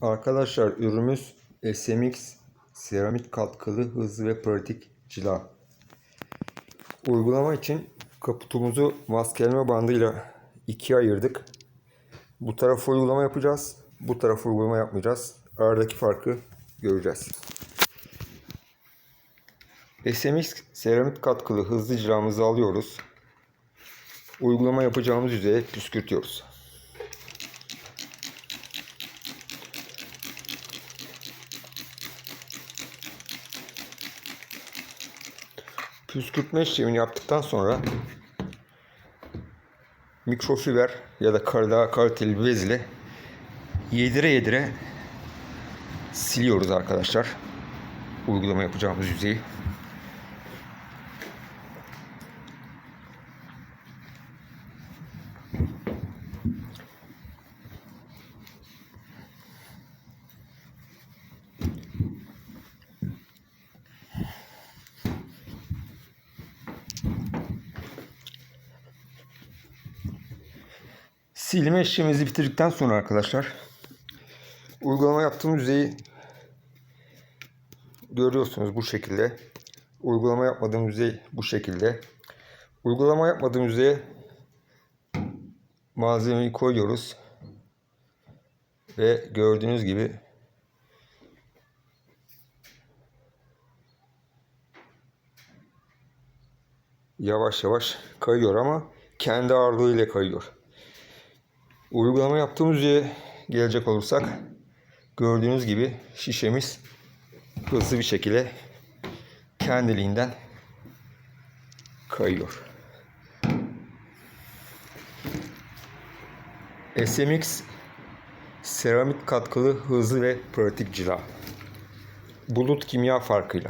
Arkadaşlar ürünümüz SMX seramik katkılı hızlı ve pratik cila. Uygulama için kaputumuzu maskeleme bandıyla ikiye ayırdık. Bu tarafa uygulama yapacağız. Bu tarafa uygulama yapmayacağız. Aradaki farkı göreceğiz. SMX seramik katkılı hızlı cilamızı alıyoruz. Uygulama yapacağımız yüzeye püskürtüyoruz. Püskürtme işlemini yaptıktan sonra mikrofiber ya da daha kaliteli bir bez ile yedire yedire siliyoruz arkadaşlar. Uygulama yapacağımız yüzeyi. Silme işlemimizi bitirdikten sonra arkadaşlar uygulama yaptığımız yüzeyi görüyorsunuz bu şekilde. Uygulama yapmadığım yüzey bu şekilde. Uygulama yapmadığım yüzeye malzemeyi koyuyoruz. Ve gördüğünüz gibi yavaş yavaş kayıyor ama kendi ağırlığıyla kayıyor. Uygulama yaptığımız yüzeye gelecek olursak gördüğünüz gibi şişemiz hızlı bir şekilde kendiliğinden kayıyor. SMX seramik katkılı hızlı ve pratik cila. Bulut kimya farkıyla.